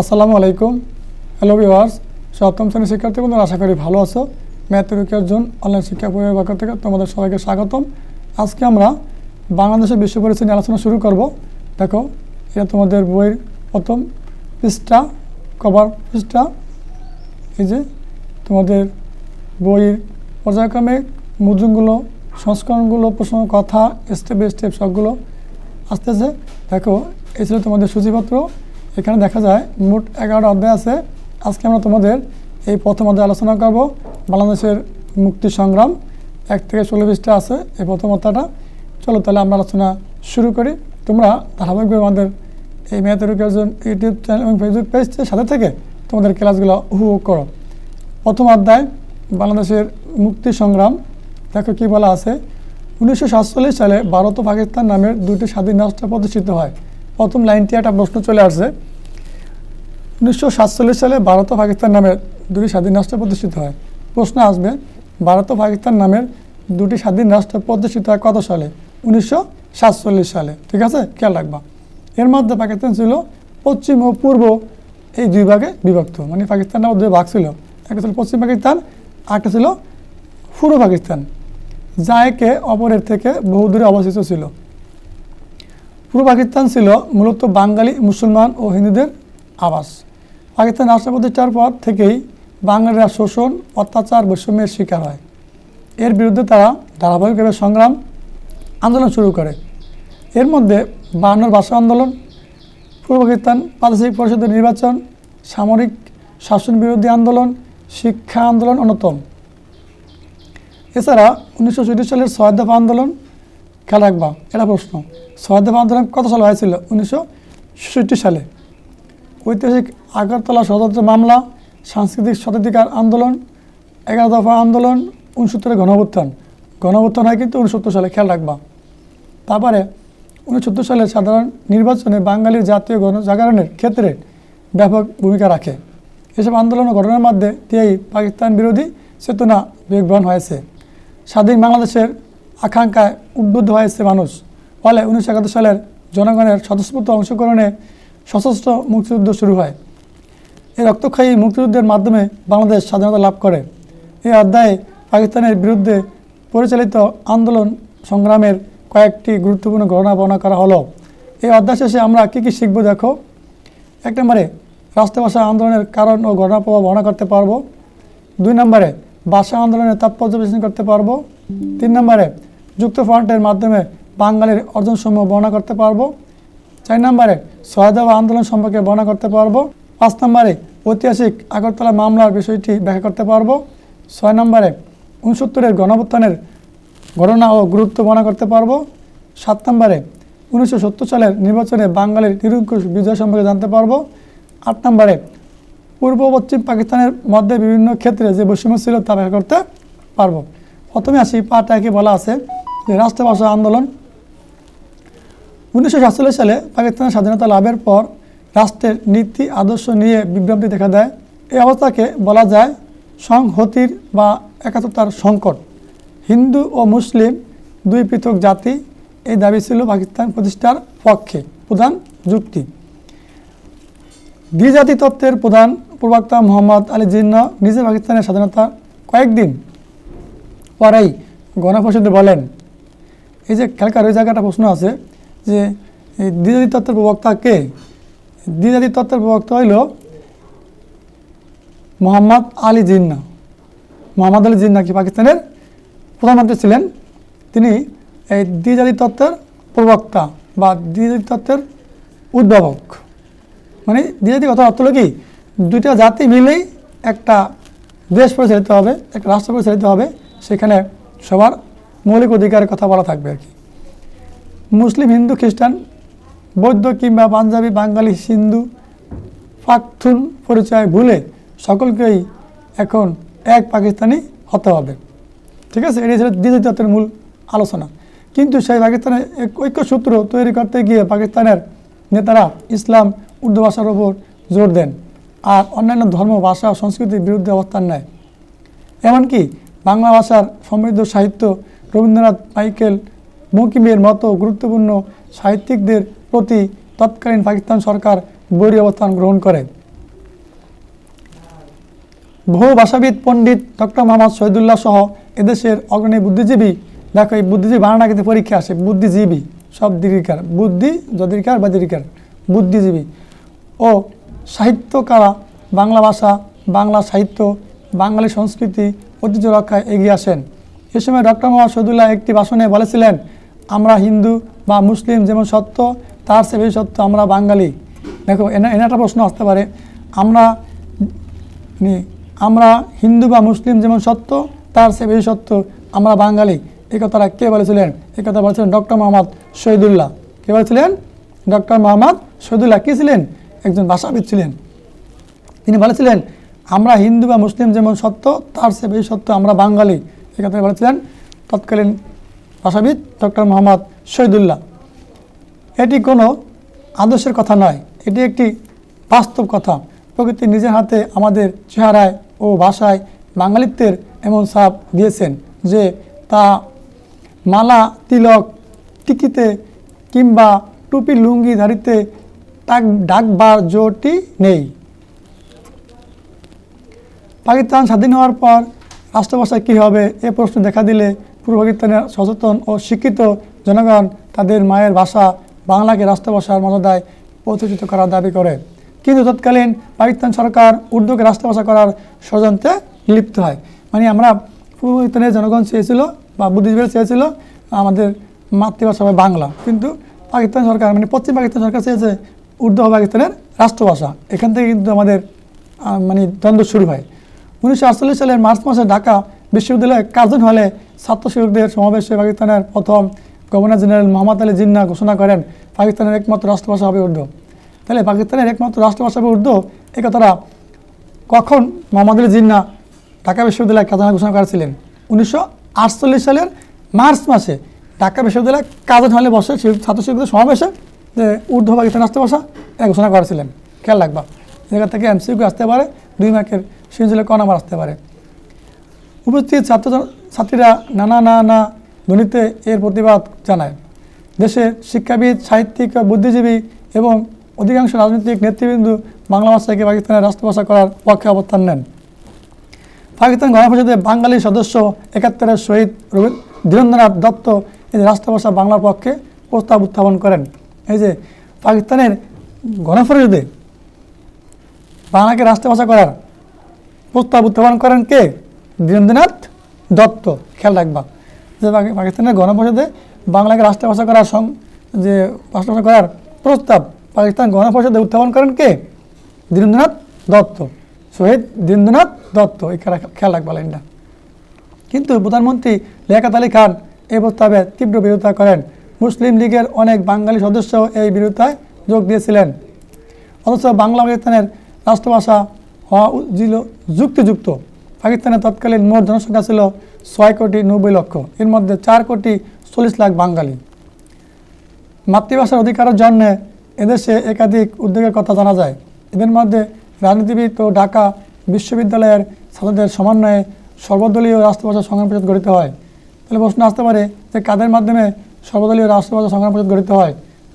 আসসালামু আলাইকুম। Hello viewers সপ্তম শ্রেণির শিক্ষার্থী বন্ধুরা, আশা করি ভালো আছো। ম্যাথ রুকিয়ার জোন অনলাইন শিক্ষা পরিবারের পক্ষ থেকে তোমাদের সবাইকে স্বাগতম। আজকে আমরা বাংলাদেশের বিশ্ব পরিস্থিতি আলোচনা শুরু করব। দেখো, এটা তোমাদের বইয়ের প্রথম পৃষ্ঠা কভার পৃষ্ঠা। এই যে তোমাদের বইয়ের পর্যায়ক্রমে মুদ্রণগুলো সংস্করণগুলো, প্রশ্ন, কথা স্টেপ বাই স্টেপ সবগুলো আসতেছে। দেখো, এই ছিল তোমাদের সূচিপত্র। এখানে দেখা যায় মোট এগারোটা অধ্যায় আছে। আজকে আমরা তোমাদের এই প্রথম অধ্যায় আলোচনা করব। বাংলাদেশের মুক্তি সংগ্রাম, এক থেকে ষোলো বিশটা আছে এই প্রথম অধ্যায়টা। চলো তাহলে আমরা আলোচনা শুরু করি। তোমরা ধারাবাহিকভাবে আমাদের এই উপার্জন ইউটিউব চ্যানেল এবং ফেসবুক পেজের সাথে থেকে তোমাদের ক্লাসগুলো উপভোগ করো। প্রথম অধ্যায়, বাংলাদেশের মুক্তি সংগ্রাম। দেখো কি বলা আছে। উনিশশো সাতচল্লিশ সালে ভারত ও পাকিস্তান নামের দুটি স্বাধীন রাষ্ট্র প্রতিষ্ঠিত হয়। প্রথম লাইনটি একটা প্রশ্ন চলে আসছে। উনিশশো সাতচল্লিশ সালে ভারত ও পাকিস্তান নামের দুটি স্বাধীন রাষ্ট্র প্রতিষ্ঠিত হয়। প্রশ্ন আসবে, ভারত ও পাকিস্তান নামের দুটি স্বাধীন রাষ্ট্র প্রতিষ্ঠিত হয় কত সালে? উনিশশো সাতচল্লিশ সালে, ঠিক আছে? খেয়াল রাখবা। এর মধ্যে পাকিস্তান ছিল পশ্চিম ও পূর্ব, এই দুই ভাগে বিভক্ত। মানে পাকিস্তান নামে দুই ভাগ ছিল। একটা ছিল পশ্চিম পাকিস্তান, আরেকটা ছিল পূর্ব পাকিস্তান, যা একে অপরের থেকে বহু দূরে অবস্থিত ছিল। পূর্ব পাকিস্তান ছিল মূলত বাঙালি, মুসলমান ও হিন্দুদের আবাস। পাকিস্তান রাষ্ট্র প্রতিষ্ঠার পর থেকেই বাঙালিরা শোষণ, অত্যাচার, বৈষম্যের শিকার হয়। এর বিরুদ্ধে তারা ধারাবাহিকভাবে সংগ্রাম, আন্দোলন শুরু করে। এর মধ্যে বায়ান্নর ভাষা আন্দোলন, পূর্ব পাকিস্তান প্রাদেশিক পরিষদের নির্বাচন, সামরিক শাসন বিরোধী আন্দোলন, শিক্ষা আন্দোলন অন্যতম। এছাড়া উনিশশো সালের ছয় দফা আন্দোলন খেয়াল রাখবা, এটা প্রশ্ন। দফা আন্দোলন কত সালে হয়েছিল? উনিশশো সালে। ঐতিহাসিক আগরতলা স্বতন্ত্র মামলা, সাংস্কৃতিক স্বতাধিকার আন্দোলন, এগারো দফা আন্দোলন উনসত্তরের গণঅভ্যুত্থান। গণঅভ্যুত্থান হয় কিন্তু উনসত্তর সালে, খেয়াল রাখবা। তারপরে উনসত্তর সালে সাধারণ নির্বাচনে বাঙালির জাতীয় গণজাগরণের ক্ষেত্রে ব্যাপক ভূমিকা রাখে। এসব আন্দোলন ও ঘটনার মধ্যে দিয়েই পাকিস্তান বিরোধী চেতনা বেগবান হয়েছে। স্বাধীন বাংলাদেশের আকাঙ্ক্ষায় উদ্বুদ্ধ হয়েছে মানুষ। ফলে উনিশশো একাত্তর সালের জনগণের স্বতঃস্ফূর্ত অংশগ্রহণে সশস্ত্র মুক্তিযুদ্ধ শুরু হয়। এই রক্তক্ষয়ী মুক্তিযুদ্ধের মাধ্যমে বাংলাদেশ স্বাধীনতা লাভ করে। এই অধ্যায়ে পাকিস্তানের বিরুদ্ধে পরিচালিত আন্দোলন সংগ্রামের কয়েকটি গুরুত্বপূর্ণ ঘটনা বর্ণনা করা হলো। এই অধ্যায় শেষে আমরা কী কী শিখব দেখো। এক নম্বরে রাষ্ট্রভাষা আন্দোলনের কারণ ও ঘটনা প্রভাব বর্ণনা করতে পারব। দুই নম্বরে, ভাষা আন্দোলনের তাৎপর্য বিশ্লেষণ করতে পারব। তিন নম্বরে, যুক্ত ফ্রন্টের মাধ্যমে বাঙালির অর্জনসমূহ বর্ণনা করতে পারব। চার নম্বরে, সহায়তা আন্দোলন সম্পর্কে বর্ণনা করতে পারব। পাঁচ নম্বরে, ঐতিহাসিক আগরতলা মামলার বিষয়টি ব্যাখ্যা করতে পারব। ছয় নম্বরে উনসত্তরের গণঅভ্যুত্থানের ঘটনা ও গুরুত্ব বর্ণনা করতে পারব। সাত নম্বরে উনিশশো সত্তর সালের নির্বাচনে বাঙালির নিরঙ্কুশ বিজয় সম্পর্কে জানতে পারব। আট নম্বরে, পূর্ব পশ্চিম পাকিস্তানের মধ্যে বিভিন্ন ক্ষেত্রে যে বৈষম্য ছিল তা ব্যাখ্যা করতে পারব। প্রথমে আসি পাঠ একে বলা আছে রাষ্ট্রভাষা আন্দোলন। উনিশশো সাতচল্লিশ সালে পাকিস্তানের স্বাধীনতা লাভের পর রাষ্ট্রের নীতি, আদর্শ নিয়ে বিভ্রান্তি দেখা দেয়। এই অবস্থাকে বলা যায় সংহতির বা একাত্মতার সংকট। হিন্দু ও মুসলিম দুই পৃথক জাতি, এই দাবি ছিল পাকিস্তান প্রতিষ্ঠার পক্ষে প্রধান যুক্তি। দ্বিজাতি তত্ত্বের প্রধান প্রবক্তা মোহাম্মদ আলী জিন্না নিজে পাকিস্তানের স্বাধীনতা কয়েকদিন পরেই গণপরিষদে বলেন। এই যে খেলকার ওই জায়গাটা প্রশ্ন আছে যে দ্বিজাতি তত্ত্বের প্রবক্তা কে? দ্বিজাতি তত্ত্বের প্রবক্তা হইল মোহাম্মদ আলী জিন্না। মোহাম্মদ আলী জিন্না কি পাকিস্তানের প্রধানমন্ত্রী ছিলেন? তিনি এই দ্বিজাতি তত্ত্বের প্রবক্তা বা দ্বিজাতি তত্ত্বের উদ্ভাবক। মানে দ্বিজাতি কথা অর্থ হলো কি? দুইটা জাতি মিলেই একটা দেশ পরিচালিত হবে, একটা রাষ্ট্র পরিচালিত হবে সেখানে সবার মৌলিক অধিকারের কথা বলা থাকবে আর কি। মুসলিম, হিন্দু, খ্রিস্টান, বৌদ্ধ কিংবা পাঞ্জাবি, বাঙালি, সিন্ধু পাকথুন পরিচয় ভুলে সকলকেই এখন এক পাকিস্তানি হতে হবে। ঠিক আছে? এটি ছিল দ্বিতীয় তত্ত্বের মূল আলোচনা। কিন্তু সেই পাকিস্তানের এক ঐক্যসূত্র তৈরি করতে গিয়ে পাকিস্তানের নেতারা ইসলাম, উর্দু ভাষার ওপর জোর দেন। আর অন্যান্য ধর্ম, ভাষা ও সংস্কৃতির বিরুদ্ধে অবস্থান নেয়। এমনকি বাংলা ভাষার সমৃদ্ধ সাহিত্য রবীন্দ্রনাথ, মাইকেল মকিমের মতো গুরুত্বপূর্ণ সাহিত্যিকদের প্রতি তৎকালীন পাকিস্তান সরকার বৈরী অবস্থান গ্রহণ করে। বহু ভাষাবিদ, পণ্ডিত ডক্টর মোহাম্মদ শহীদুল্লাহ সহ এদেশের অগ্রণী বুদ্ধিজীবী, দেখো এই বুদ্ধিজীবী বানানা কিন্তু পরীক্ষা আসে, বুদ্ধিজীবী, সব দীর্ঘিকার, বুদ্ধি যদীর্ঘার বা দীর্ঘিকার, বুদ্ধিজীবী। ও সাহিত্যকারা বাংলা ভাষা, বাংলা সাহিত্য, বাঙালি সংস্কৃতি ঐতিহ্য রক্ষায় এগিয়ে আসেন। এ সময় ডক্টর মোহাম্মদ শহীদুল্লাহ একটি ভাষণে বলেছিলেন, আমরা হিন্দু বা মুসলিম যেমন সত্য, তার সে বেশি সত্য আমরা বাঙালি। দেখো এনা একটা প্রশ্ন আসতে পারে। আমরা আমরা হিন্দু বা মুসলিম যেমন সত্য, তার সে বেশি সত্য আমরা বাঙালি। এই কথাটা কে বলেছিলেন? এই কথা বলেছিলেন ডক্টর মোহাম্মদ শহীদুল্লাহ। কে বলেছিলেন? ডক্টর মোহাম্মদ শহীদুল্লাহ। কী ছিলেন? একজন ভাষাবিদ ছিলেন। তিনি বলেছিলেন আমরা হিন্দু বা মুসলিম যেমন সত্য, তার সে বেশি সত্য আমরা বাঙালি। এই কথা বলেছিলেন তৎকালীন ভাষাবিদ ডক্টর মোহাম্মদ শহীদুল্লাহ। এটি কোনো আদর্শের কথা নয়, এটি একটি বাস্তব কথা। প্রকৃতি নিজের হাতে আমাদের চেহারায় ও ভাষায় বাঙালিত্বের এমন ছাপ দিয়েছেন যে তা মালা, তিলক, টিকিতে কিংবা টুপি, লুঙ্গি ধারিতে তাক ডাকবার জোরটি নেই। পাকিস্তান স্বাধীন হওয়ার পর রাষ্ট্রভাষা কী হবে এ প্রশ্ন দেখা দিলে পূর্ব পাকিস্তানের সচেতন ও শিক্ষিত জনগণ তাদের মায়ের ভাষা বাংলাকে রাষ্ট্রভাষার মর্যাদায় প্রতিষ্ঠিত করার দাবি করে। কিন্তু তৎকালীন পাকিস্তান সরকার উর্দুকে রাষ্ট্রভাষা করার ষড়যন্ত্রে লিপ্ত হয়। মানে আমরা পূর্ব পাকিস্তানের জনগণ চেয়েছিল বা বুদ্ধিজীবীরা চেয়েছিল আমাদের মাতৃভাষা হবে বাংলা। কিন্তু পাকিস্তান সরকার মানে পশ্চিম পাকিস্তান সরকার চেয়েছে উর্দু পাকিস্তানের রাষ্ট্রভাষা। এখান থেকে কিন্তু আমাদের মানে দ্বন্দ্ব শুরু হয়। উনিশশো আটচল্লিশ সালের মার্চ মাসে ঢাকা বিশ্ববিদ্যালয়ে কার্জন হলে ছাত্র শিক্ষকদের সমাবেশে পাকিস্তানের প্রথম গভর্নর জেনারেল মোহাম্মদ আলী জিন্না ঘোষণা করেন, পাকিস্তানের একমাত্র রাষ্ট্রভাষা হবে উর্দু। তাহলে পাকিস্তানের একমাত্র রাষ্ট্রভাষা হবে উর্দু এই কথাটা কখন মোহাম্মদ আলী জিন্না ঢাকা বিশ্ববিদ্যালয়ে কাজানা ঘোষণা করেছিলেন? উনিশশো আটচল্লিশ সালের মার্চ মাসে ঢাকা বিশ্ববিদ্যালয়ে কাজান হলে বসে ছাত্র শিক্ষকদের সমাবেশে যে উর্দু পাকিস্তান রাষ্ট্রভাষা এটা ঘোষণা করেছিলেন। খেয়াল রাখবা। জায়গা থেকে এমসিকিউ আসতে পারে, দুই মার্কের সৃজনশীল ক নাম্বার আসতে পারে। উপস্থিত ছাত্র ছাত্রীরা নানা নানা ধ্বনিতে এর প্রতিবাদ জানায়। দেশের শিক্ষাবিদ, সাহিত্যিক, বুদ্ধিজীবী এবং অধিকাংশ রাজনৈতিক নেতৃবৃন্দ বাংলা ভাষাকে পাকিস্তানের রাষ্ট্রভাষা করার পক্ষে অবস্থান নেন। পাকিস্তান গণপরিষদে বাঙালি সদস্য একাত্তরের শহীদ ধীরেন্দ্রনাথ দত্ত এই রাষ্ট্রভাষা বাংলার পক্ষে প্রস্তাব উত্থাপন করেন। এই যে পাকিস্তানের গণপরিষদে বাংলাকে রাষ্ট্রভাষা করার প্রস্তাব উত্থাপন করেন কে? বীরেন্দ্রনাথ দত্ত। খেয়াল রাখবা। যে পাকিস্তানের গণপরিষদে বাংলাকে রাষ্ট্রভাষা করার সং যে রাষ্ট্রভাষা করার প্রস্তাব পাকিস্তান গণপরিষদে উত্থাপন করেন কে? ধীরেন্দ্রনাথ দত্ত। শহীদ ধীরেন্দ্রনাথ দত্ত। এই খেয়াল রাখবা লাইনটা। কিন্তু প্রধানমন্ত্রী লিয়াকাত আলী খান এই প্রস্তাবে তীব্র বিরোধিতা করেন। মুসলিম লীগের অনেক বাঙালি সদস্য এই বিরোধিতায় যোগ দিয়েছিলেন। অথচ বাংলা পাকিস্তানের রাষ্ট্রভাষা হওয়া ছিল যুক্তিযুক্ত। পাকিস্তানের তৎকালীন মোট জনসংখ্যা ছিল ছয় কোটি নব্বই লক্ষ। এর মধ্যে চার কোটি চল্লিশ লাখ বাঙালি। মাতৃভাষার অধিকারের জন্য এদেশে একাধিক উদ্যোগের কথা জানা যায়। এদের মধ্যে রাজনীতিবিদ ও ঢাকা বিশ্ববিদ্যালয়ের ছাত্রদের সমন্বয়ে সর্বদলীয় রাষ্ট্রভাষা সংগ্রাম পরিষদ গঠিত হয়। তাহলে প্রশ্ন আসতে পারে যে কাদের মাধ্যমে সর্বদলীয় রাষ্ট্রভাষা সংগ্রাম পরিষদ গঠিত হয়?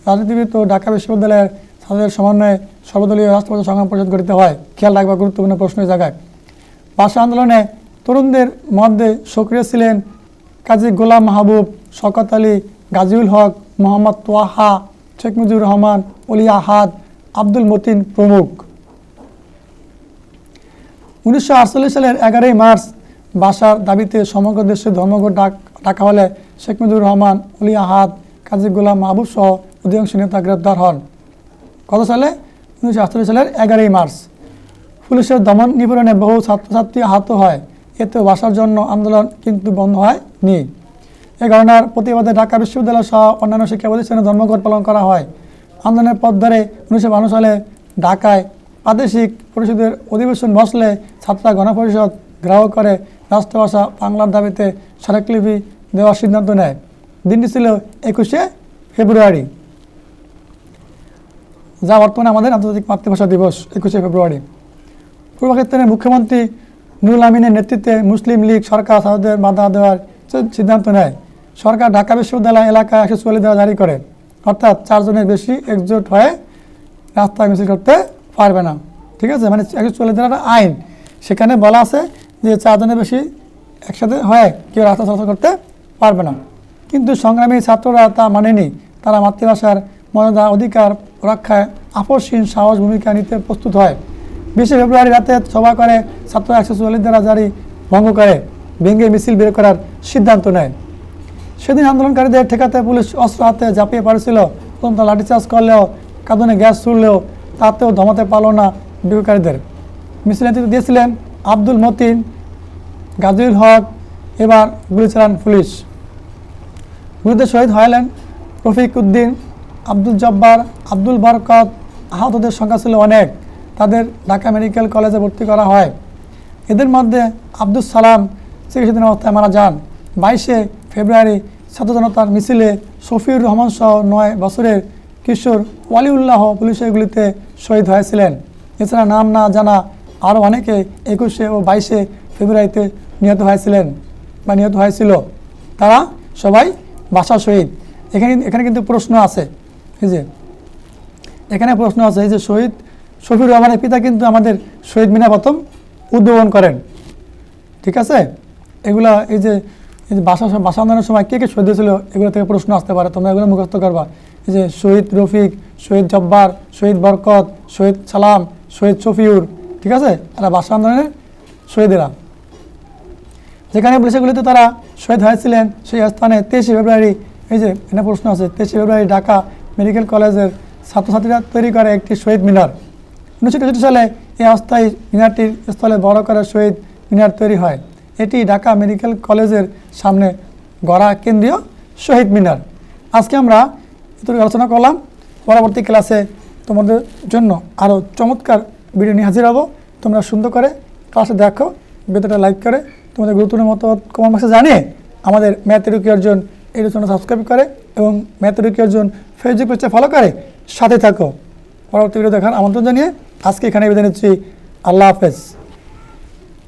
রাজনীতিবিদ ও ঢাকা বিশ্ববিদ্যালয়ের ছাত্রদের সমন্বয়ে সর্বদলীয় রাষ্ট্রপতি সংগ্রাম পরিষদ গঠিত হয়। খেয়াল রাখবা গুরুত্বপূর্ণ প্রশ্ন জায়গায়। ভাষা আন্দোলনে তরুণদের মধ্যে সক্রিয় ছিলেন কাজী গোলাম মাহবুব, শকত আলী, গাজিউল হক, মোহাম্মদ তোয়াহা, শেখ মুজিবুর রহমান, অলি আহাদ, আব্দুল মতিন প্রমুখ। উনিশশো আটচল্লিশ সালের এগারোই মার্চ বাসার দাবিতে সমগ্র দেশে ধর্মঘট ডাক ডাকা হলে শেখ মুজিবুর রহমান, অলি আহাদ, কাজী গোলাম মাহবুব সহ অধিকাংশ নেতা গ্রেপ্তার হন। কত সালে? উনিশশো আটচল্লিশ সালের এগারোই মার্চ। পুলিশের দমন নিপীড়নে বহু ছাত্রছাত্রী আহত হয়। এতে ভাষার জন্য আন্দোলন কিন্তু বন্ধ হয়নি। এ ঘটনার প্রতিবাদে ঢাকা বিশ্ববিদ্যালয় সহ অন্যান্য শিক্ষা প্রতিষ্ঠানে ধর্মঘট পালন করা হয়। আন্দোলনের পথ ধরে উনিশশো সালে ঢাকায় প্রাদেশিক পরিষদের অধিবেশন বসলে ছাত্ররা গণপরিষদ গ্রাহক করে রাষ্ট্রভাষা বাংলার দাবিতে স্মারকলিপি দেওয়ার সিদ্ধান্ত নেয়। দিনটি ছিল একুশে ফেব্রুয়ারি। যা বর্তমানে আমাদের আন্তর্জাতিক মাতৃভাষা দিবস, একুশে ফেব্রুয়ারি। পূর্ব পাকিস্তানের মুখ্যমন্ত্রী নুরুল আমিনের নেতৃত্বে মুসলিম লীগ, সরকার সাহায্যের বাধা দেওয়ার সিদ্ধান্ত নেয়। সরকার ঢাকা বিশ্ববিদ্যালয় এলাকায় একশো চুয়াল্লিশ দেওয়া জারি করে। অর্থাৎ চারজনের বেশি একজোট হয়ে রাস্তায় মিছিল করতে পারবে না। ঠিক আছে? মানে একশো চুয়াল্লিশ দেওয়ার আইন। সেখানে বলা আছে যে চারজনের বেশি একসাথে হয় কেউ রাস্তা চলাচল করতে পারবে না। কিন্তু সংগ্রামী ছাত্ররা তা মানেনি। তারা মাতৃভাষার মর্যাদা অধিকার রক্ষায় আপসহীন সাহস ভূমিকা নিতে প্রস্তুত হয়। বিশে ফেব্রুয়ারি রাতে সভা করে ছাত্র একশো চুয়াল্লিশ দ্বারা জারি ভঙ্গ করে, ভেঙে মিছিল বের করার সিদ্ধান্ত নেয়। সেদিন আন্দোলনকারীদের ঠেকাতে পুলিশ অস্ত্র হাতে ঝাঁপিয়ে পড়েছিল। তদন্ত লাঠিচার্জ করলেও, কাঁদনে গ্যাস ছুড়লেও তাতেও ধমাতে পারল না বিক্ষোভকারীদের মিছিল নেতৃত্ব দিয়েছিলেন আব্দুল মতিন গাজীর হক, এবার গুলি চালান পুলিশ। গুলিতে শহীদ হলেন রফিক উদ্দিন আব্দুল জব্বার, আব্দুল বরকত আহতদের সংখ্যা ছিল অনেক। তাদের ঢাকা মেডিকেল কলেজে ভর্তি করা হয়। এদের মধ্যে আব্দুল সালাম চিকিৎসাধীন অবস্থায় মারা যান। বাইশে ফেব্রুয়ারি ছাত্র জনতার মিছিলে শফিউর রহমান সহ নয় বছরের কিশোর ওয়ালিউল্লাহ পুলিশের গুলিতে শহীদ হয়েছিলেন। এছাড়া নাম না জানা আরও অনেকে একুশে ও বাইশে ফেব্রুয়ারিতে নিহত হয়েছিলেন বা নিহত হয়েছিল। তারা সবাই বাসা শহীদ এখানে এখানে কিন্তু প্রশ্ন আছে। যে, এখানে প্রশ্ন আছে, এই যে শহীদ, শফিউর রহমানের পিতা কিন্তু আমাদের শহীদ মিনা প্রথম উদ্বোধন করেন। ঠিক আছে? এগুলা এই যে এই যে বাসা বাসা আন্দোলনের সময় কে কে শহীদ হয়েছিল, এগুলো থেকে প্রশ্ন আসতে পারে। তোমরা এগুলো মুখস্থ করবা। এই যে শহীদ রফিক, শহীদ জব্বার, শহীদ বরকত, শহীদ সালাম, শহীদ শফিউর, ঠিক আছে? এরা বাসা আন্দোলনের শহীদেরা। যেখানে পুলিশগুলিতে তারা শহীদ হয়েছিলেন, সেই স্থানে তেইশে ফেব্রুয়ারি, এই যে এখানে প্রশ্ন আছে, তেইশে ফেব্রুয়ারি ঢাকা মেডিকেল কলেজের ছাত্রছাত্রীরা তৈরি করে একটি শহীদ মিনার। উনিশশো তেষট্টি সালে এই অস্থায়ী মিনারটির স্থলে বড় করে শহীদ মিনার তৈরি হয়। এটি ঢাকা মেডিকেল কলেজের সামনে গড়া কেন্দ্রীয় শহীদ মিনার। আজকে আমরা এতটুকু আলোচনা করলাম। পরবর্তী ক্লাসে তোমাদের জন্য আরও চমৎকার ভিডিও নিয়ে হাজির হব। তোমরা সুন্দর করে ক্লাসে দেখো, ভিডিওটা লাইক করে, তোমাদের গুরুত্বপূর্ণ মতো কমেন্ট বক্সে জানিয়ে আমাদের ম্যাথ রুকি অর্জন এই জন্য সাবস্ক্রাইব করে এবং ম্যাথরিকের জন্য ফেসবুক পেজে ফলো করে সাথে থাকো। পরবর্তী ভিডিও দেখার আমন্ত্রণ জানিয়ে আজকে এখানে বিদায় নিচ্ছি। আল্লাহ হাফেজ।